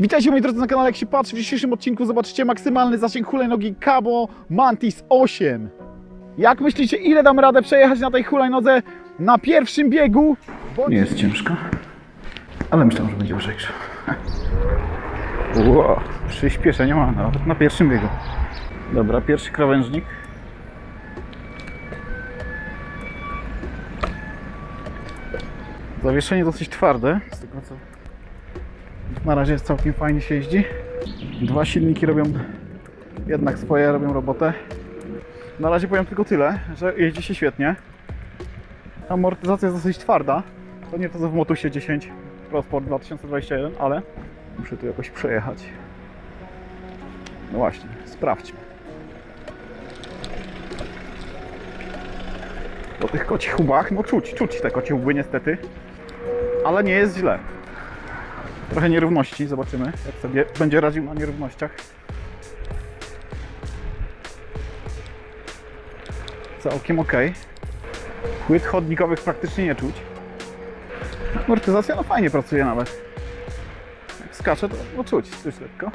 Witajcie moi drodzy na kanale Jak się patrzy. W dzisiejszym odcinku zobaczycie maksymalny zasięg hulajnogi Cabo Mantis 8. Jak myślicie, ile dam radę przejechać na tej hulajnodze na pierwszym biegu? Bądź... Nie jest ciężko, ale myślałem, że będzie lżejsza. Wow, przyspieszenia ma nawet na pierwszym biegu. Dobra, pierwszy krawężnik. Zawieszenie dosyć twarde, z tego co na razie jest całkiem fajnie się jeździ. Dwa silniki robią jednak swoje, robią robotę. Na razie powiem tylko tyle, że jeździ się świetnie. Amortyzacja jest dosyć twarda. To nie to co w Motusie 10 Pro Sport 2021, ale muszę tu jakoś przejechać. No właśnie, sprawdźmy. Po tych kocich łbach, no czuć, czuć te kocie łby niestety. Ale nie jest źle. Trochę nierówności, zobaczymy jak sobie będzie radził na nierównościach. Całkiem ok. Płyt chodnikowych praktycznie nie czuć. Amortyzacja no fajnie pracuje nawet. Jak skacze to no czuć, czuć lekko.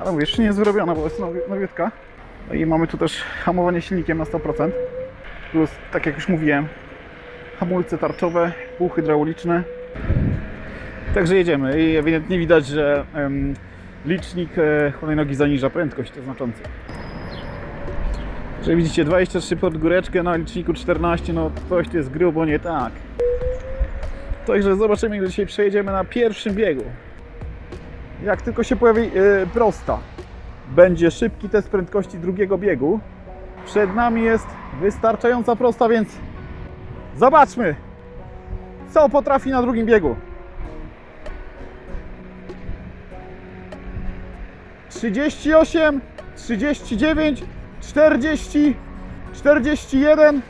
Ale mówię, jeszcze nie jest wyrobiona, bo jest nowi- nowiutka. No i mamy tu też hamowanie silnikiem na 100%. Plus, tak jak już mówiłem, hamulce tarczowe, półhydrauliczne. Także jedziemy i ewidentnie widać, że em, licznik e, hulajnogi zaniża prędkość, to znacząco. Że widzicie 23 pod góreczkę na liczniku 14, no coś tu jest grubo nie tak. Także zobaczymy, jak dzisiaj przejedziemy na pierwszym biegu. Jak tylko się pojawi e, prosta, będzie szybki test prędkości drugiego biegu. Przed nami jest wystarczająca prosta, więc zobaczmy, co potrafi na drugim biegu. 38, 39, 40, 41,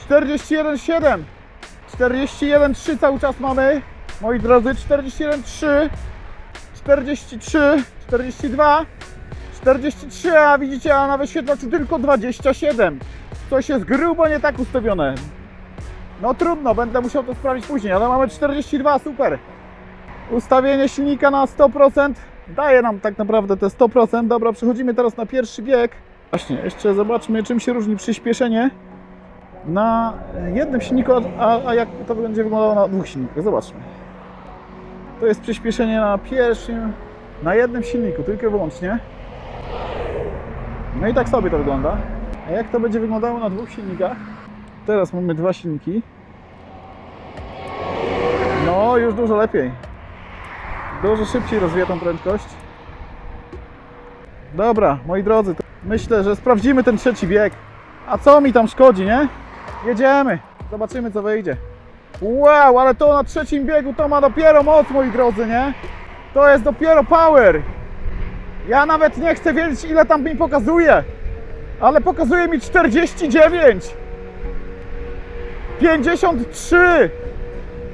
41, 7, 41, 3 cały czas mamy, moi drodzy, 41, 3, 43, 42, 43, a widzicie, a na wyświetlaczu tylko 27. Coś jest grubo nie tak ustawione. No trudno, będę musiał to sprawdzić później, ale mamy 42, super. Ustawienie silnika na 100% daje nam tak naprawdę te 100%. Dobra, przechodzimy teraz na pierwszy bieg. Właśnie, jeszcze zobaczmy czym się różni przyspieszenie na jednym silniku, a, a jak to będzie wyglądało na dwóch silnikach. Zobaczmy. To jest przyspieszenie na pierwszym, na jednym silniku, tylko i wyłącznie. No i tak sobie to wygląda. A jak to będzie wyglądało na dwóch silnikach? Teraz mamy dwa silniki. No, już dużo lepiej. Dużo szybciej rozwija tą prędkość. Dobra, moi drodzy, myślę, że sprawdzimy ten trzeci bieg. A co mi tam szkodzi, nie? Jedziemy. Zobaczymy, co wyjdzie. Wow, ale to na trzecim biegu to ma dopiero moc, moi drodzy, nie? To jest dopiero power. Ja nawet nie chcę wiedzieć, ile tam mi pokazuje. Ale pokazuje mi 49. 53.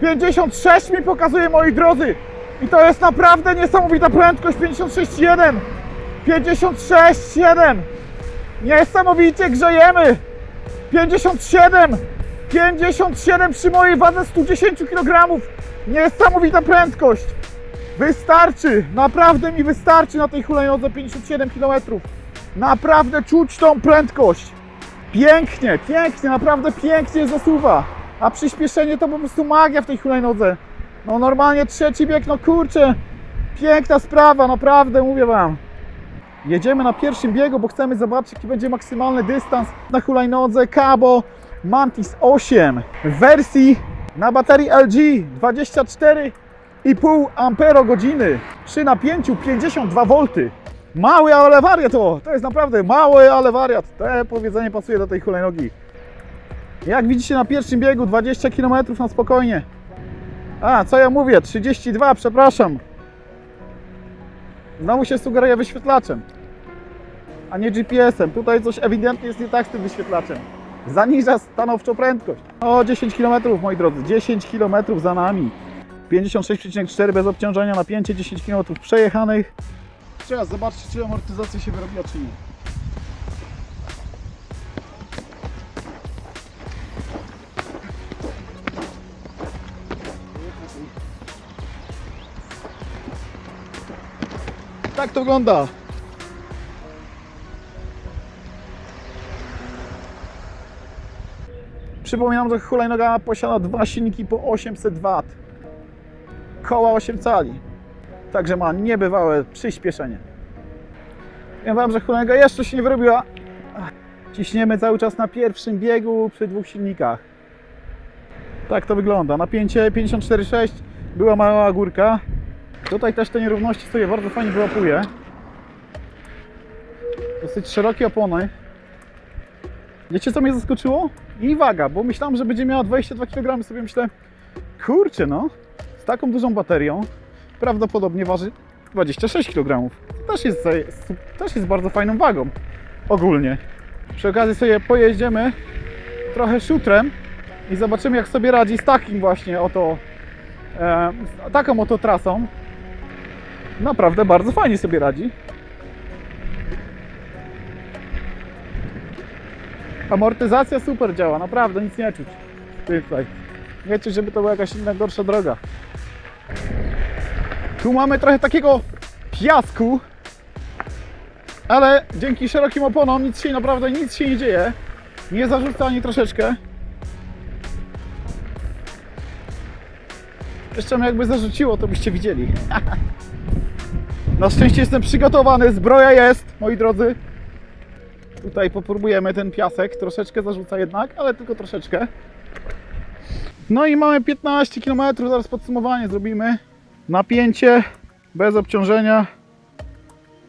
56 mi pokazuje, moi drodzy. I to jest naprawdę niesamowita prędkość. 56,1. 56,7. Niesamowicie grzejemy. 57. 57 przy mojej wadze 110 kg. Niesamowita prędkość. Wystarczy. Naprawdę mi wystarczy na tej hulajnodze 57 km. Naprawdę czuć tą prędkość. Pięknie, pięknie, naprawdę pięknie zasuwa. A przyspieszenie to po prostu magia w tej hulajnodze. No normalnie trzeci bieg, no kurczę, piękna sprawa, naprawdę mówię Wam. Jedziemy na pierwszym biegu, bo chcemy zobaczyć jaki będzie maksymalny dystans na hulajnodze Cabo Mantis 8 w wersji na baterii LG 24,5 amperogodziny przy napięciu 52 V. Mały, ale wariat to, to jest naprawdę mały, ale wariat. To powiedzenie pasuje do tej hulajnogi. Jak widzicie na pierwszym biegu 20 km na spokojnie. A, co ja mówię? 32, przepraszam. Znowu się sugeruje wyświetlaczem, a nie GPS-em. Tutaj coś ewidentnie jest nie tak z tym wyświetlaczem. Zaniża stanowczo prędkość. O, 10 km, moi drodzy, 10 km za nami. 56,4 bez obciążenia, napięcie 10 km przejechanych. Teraz zobaczcie, czy amortyzacja się wyrobiła, czy nie. Tak to wygląda. Przypominam, że hulajnoga posiada dwa silniki po 800 W. Koła 8 cali. Także ma niebywałe przyspieszenie. Wiem wam, że hulajnoga jeszcze się nie wyrobiła. Ciśniemy cały czas na pierwszym biegu przy dwóch silnikach. Tak to wygląda. Napięcie 54,6. Była mała górka. Tutaj też te nierówności sobie bardzo fajnie wyłapuje. Dosyć szerokie opony. Wiecie co mnie zaskoczyło? I waga, bo myślałem, że będzie miała 22 kg. Sobie myślę, kurczę no, z taką dużą baterią prawdopodobnie waży 26 kg. To też jest, też jest bardzo fajną wagą ogólnie. Przy okazji sobie pojeździmy trochę szutrem i zobaczymy jak sobie radzi z takim właśnie oto e, taką oto trasą. Naprawdę bardzo fajnie sobie radzi. Amortyzacja super działa, naprawdę nic nie czuć tutaj. Nie czuć, żeby to była jakaś inna gorsza droga. Tu mamy trochę takiego piasku, ale dzięki szerokim oponom nic się naprawdę nic się nie dzieje. Nie zarzuca ani troszeczkę. Jeszcze jakby zarzuciło, to byście widzieli. Na szczęście jestem przygotowany, zbroja jest, moi drodzy. Tutaj popróbujemy ten piasek, troszeczkę zarzuca jednak, ale tylko troszeczkę. No i mamy 15 km, zaraz podsumowanie zrobimy. Napięcie bez obciążenia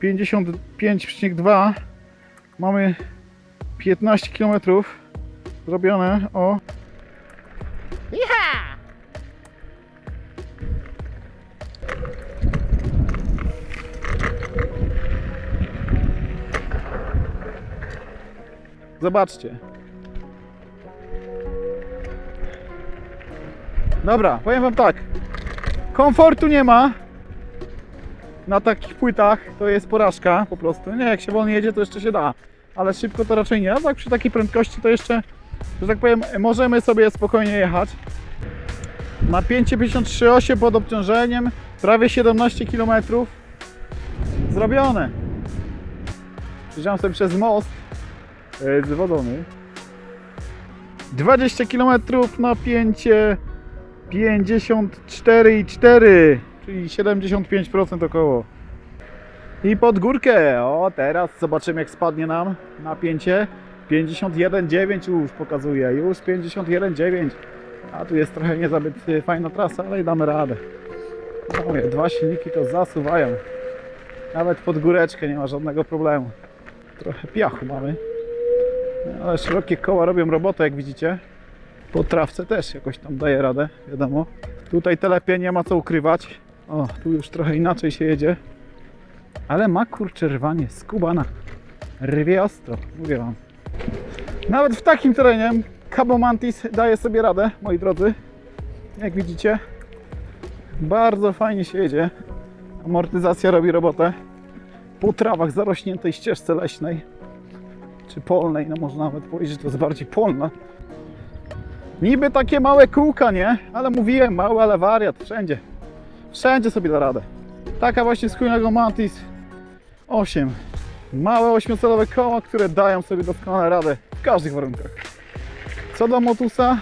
55,2 Mamy 15 km zrobione o Zobaczcie. Dobra, powiem wam tak. Komfortu nie ma. Na takich płytach to jest porażka po prostu. Nie, jak się wolno jedzie, to jeszcze się da. Ale szybko to raczej nie. A tak przy takiej prędkości to jeszcze, że tak powiem, możemy sobie spokojnie jechać. Napięcie 53,8 pod obciążeniem, prawie 17 km. Zrobione. Przyjrzałem sobie przez most e, zwodony. 20 km napięcie 54,4 czyli 75% około. I pod górkę, o teraz zobaczymy jak spadnie nam napięcie. 51,9 już pokazuje, już 51,9. A tu jest trochę niezbyt fajna trasa, ale i damy radę. Mówię, dwa silniki to zasuwają. Nawet pod góreczkę nie ma żadnego problemu. Trochę piachu mamy. No, Ale szerokie koła robią robotę, jak widzicie. Po trawce też jakoś tam daje radę, wiadomo. Tutaj telepie nie ma co ukrywać. O, tu już trochę inaczej się jedzie. Ale ma kurczę rwanie, skubana. Rwie ostro, mówię wam. Nawet w takim terenie Cabo Mantis daje sobie radę, moi drodzy. Jak widzicie, bardzo fajnie się jedzie. Amortyzacja robi robotę. Po trawach zarośniętej ścieżce leśnej czy polnej, no można nawet powiedzieć, że to jest bardziej polna. Niby takie małe kółka, nie? Ale mówiłem, mały, ale wariat, wszędzie. Wszędzie sobie da radę. Taka właśnie skórnego Mantis 8. Małe ośmiocelowe koła, które dają sobie doskonale radę w każdych warunkach. Co do Motusa,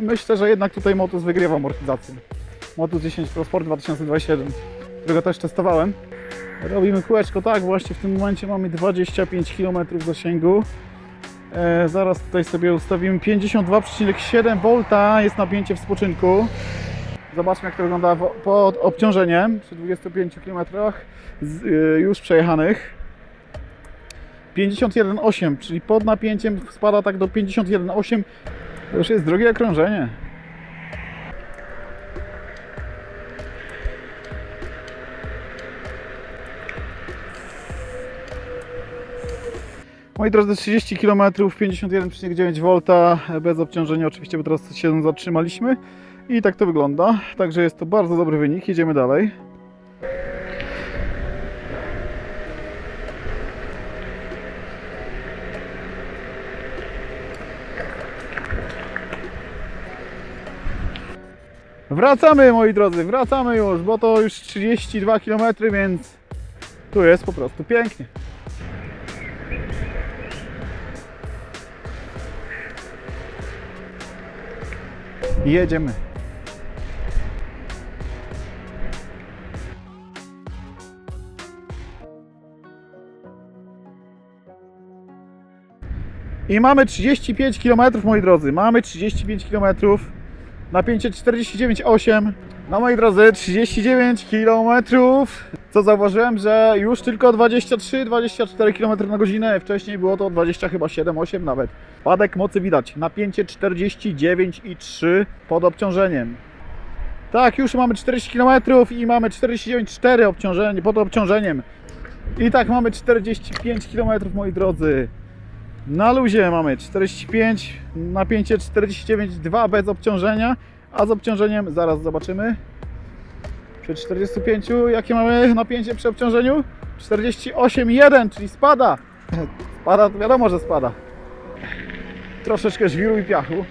myślę, że jednak tutaj Motus wygrywa amortyzację. Motus 10 Pro Sport 2027, którego też testowałem. Robimy kółeczko, tak, właśnie w tym momencie mamy 25 km zasięgu. E, zaraz tutaj sobie ustawimy 52,7 V jest napięcie w spoczynku. Zobaczmy jak to wygląda pod obciążeniem przy 25 km y, już przejechanych. 51,8, czyli pod napięciem spada tak do 51,8. To już jest drogie okrążenie. Moi drodzy, 30 km, 51,9 V, bez obciążenia oczywiście, bo teraz się zatrzymaliśmy. I tak to wygląda. Także jest to bardzo dobry wynik. Jedziemy dalej. Wracamy moi drodzy, wracamy już, bo to już 32 km, więc Tu jest po prostu pięknie. Jedziemy. I mamy 35 km, moi drodzy. Mamy 35 km. Napięcie 49,8. No moi drodzy, 39 km. Co zauważyłem, że już tylko 23-24 km na godzinę. Wcześniej było to 20 chyba 7-8 nawet. Spadek mocy widać. Napięcie 49,3 pod obciążeniem. Tak, już mamy 40 km i mamy 49,4 obciążenie, pod obciążeniem. I tak mamy 45 km, moi drodzy. Na luzie mamy 45, napięcie 49,2 bez obciążenia, a z obciążeniem zaraz zobaczymy. Przy 45 jakie mamy napięcie przy obciążeniu? 48,1, czyli spada. Spada, to wiadomo, że spada. Troszeczkę żwiru i piachu.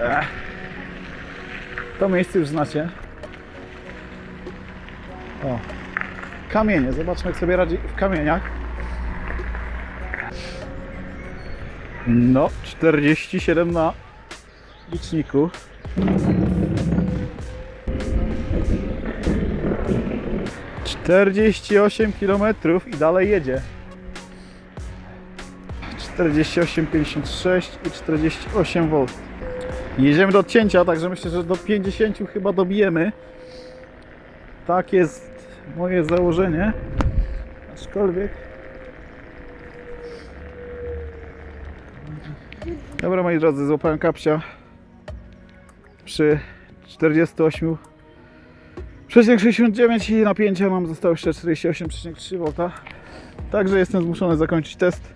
Ech. To miejsce już znacie. O, kamienie. Zobaczmy, jak sobie radzi w kamieniach. No, 47 na liczniku. Czterdzieści osiem kilometrów i dalej jedzie. 48,56 i 48 V. Jedziemy do odcięcia, także myślę, że do 50 chyba dobijemy. Tak jest moje założenie. Aczkolwiek. Dobra moi drodzy, złapałem kapcia przy 48,69 i napięcia mam zostało jeszcze 48,3 V. Także jestem zmuszony zakończyć test.